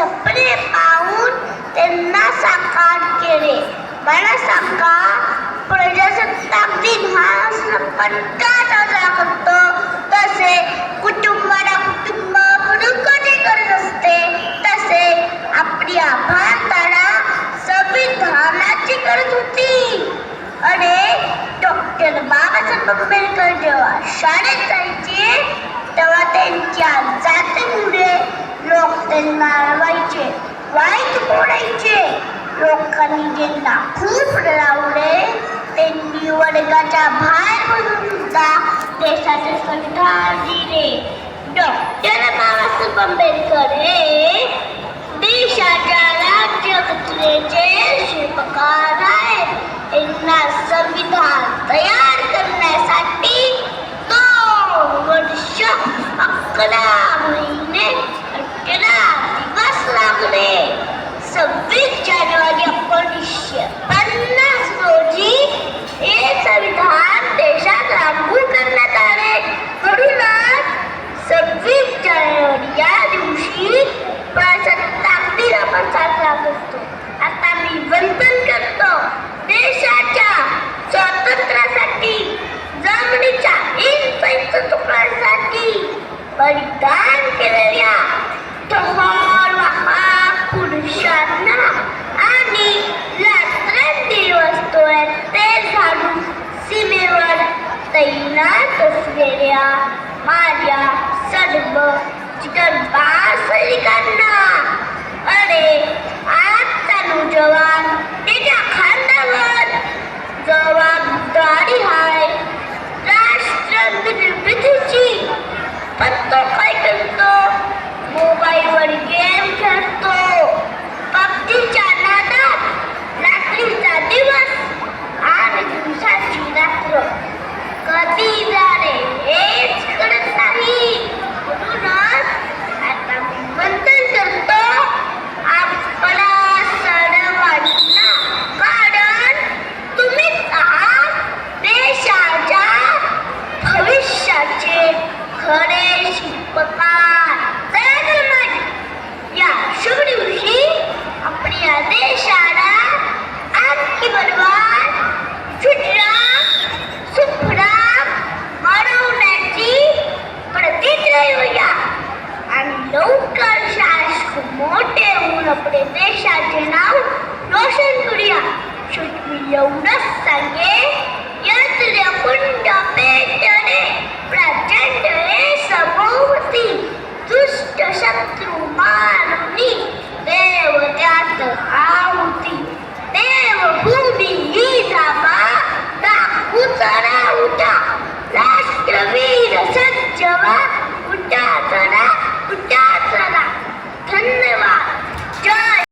स्वराज्याचे सपने पाहून त्यांना साकार केले. मला सांगा प्रजासत्ताक दिन हा आपण साजरा करतो. तसे कुटुंबाला कुटुंब म्हणून कधी करत असते? तसे आपली भारताला संविधानाची गरज होती. आणि डॉक्टर बाबासाहेब आंबेडकर जेव्हा शाळेत जायचे तेव्हा त्यांच्या जातीमुळे लोक त्यांना अडवायचे वाईट बोलायचे. लोकांनी ज्यांना खूप लावले त्यांनी वर्गाच्या बाहेर म्हणून सुद्धा देशाचे संविधान दिले. डॉक्टर बाबासाहेब आंबेडकर हे देशाच्या राज्यघटनेचे शिल्पकार आहेत. यांना संविधान तयार करण्यासाठी दोन वर्ष अकरा Tá muito तैनात असलेल्या माझ्या सर्व चित्रपट सैनिकांना अरे आजचा नौजवान त्याच्या खांद्यावर जबाबदारी आहे राष्ट्र निर्मितीची पण तो काय करतो? मोबाईलवर गेम खेळतो। मोठे होऊन आपले देशाचे नाव रोशन करूया. शुद्ध येऊनच सांगेल